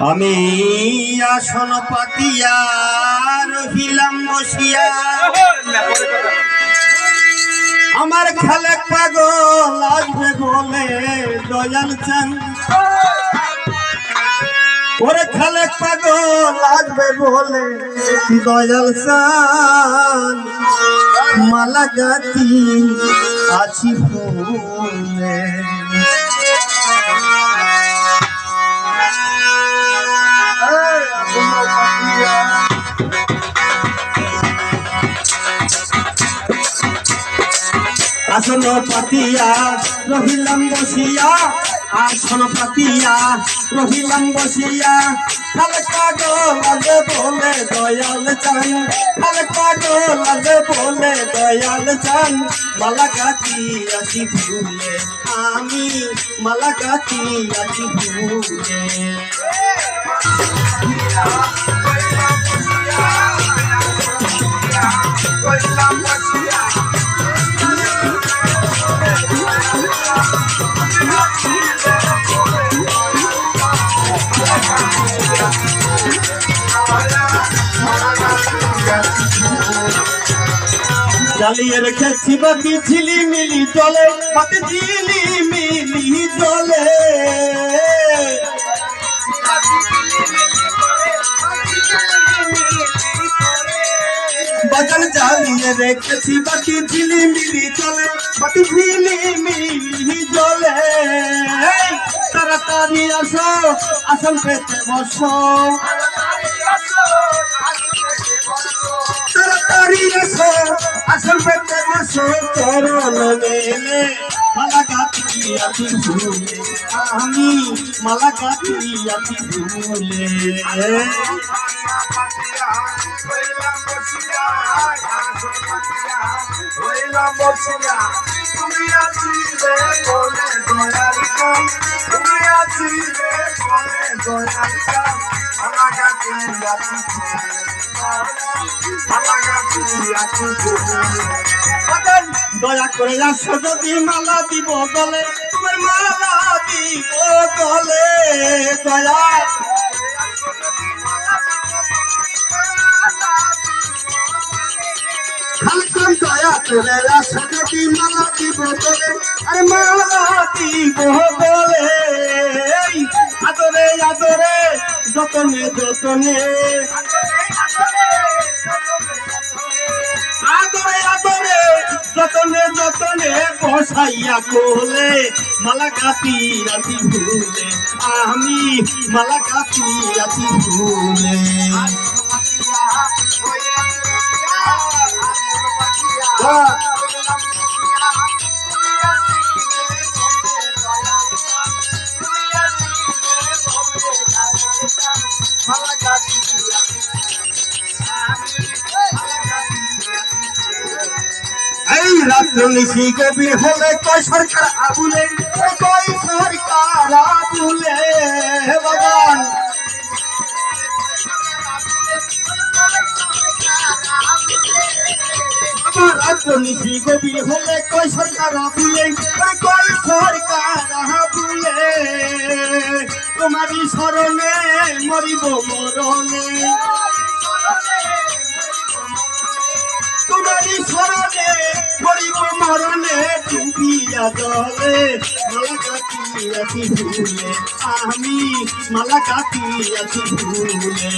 আমি আসন পাতিয়া রহিলাম বসিয়া। আমার খালেক পাগল আসবে বলে দয়াল চান। ওরে খালেক পাগল আসবে বলে দয়াল চান। মালা গাতি আছি ফুলে। আসন পাতিয়া, রহিলাম বসিয়া, আসন পাতিয়া, রহিলাম বসিয়া। পাগল লাগে বলে দয়াল চান পাগল লাগে বলে দয়াল চান। মালা গাছি আছি ভুলে, আমি মালা গাছি আছি ভুলে। জ্বালিয়ে রেখেছি বাতি ঝিলিমিলি জলে বাতি ঝিলিমিলি জলে বাগান জ্বালিয়ে রেখেছি বাতি ঝিলিমিলি জলে বাতি ঝিলিমিলি জলে তাড়াতাড়ি আসো, আসন পেতে বসো। তাড়াতাড়ি আসো আসল পেতে বসো, চরণ মেলে। মালা গাছি আছি ভুলে, আমি মালা গাছি আছি ভুলে। তুমি আছি রে বলে দয়াল তুমি রে বলে দয়াল আমার কাছে আছি বাগান দয়া করে আসো যদি মালা দিব গলে তোমার মালা দিব গলে দয়া দয়া করে আসো যদি মালা দিব গলে আরে মালা দিব যতনে। যতনে আদরে আদরে যতনে যতনে বসাইয়া কোলে মালা কাটি আছি ভুলে। আমি মালা কাটি আছি ভুলে এই রাত্র নিশি গভীর হলে কয় সরকার আবুলে কয় সরকার বাগান আমার রাত্র নিশি গভীর হলে কয় সরকার আবুলে কয় সরকার স্মরণে মরিব মরণে। মরণে ডুবিয়া জলে মালা কাটি আছি ভুলে? আমি মালা কাটি আছি ভুলে?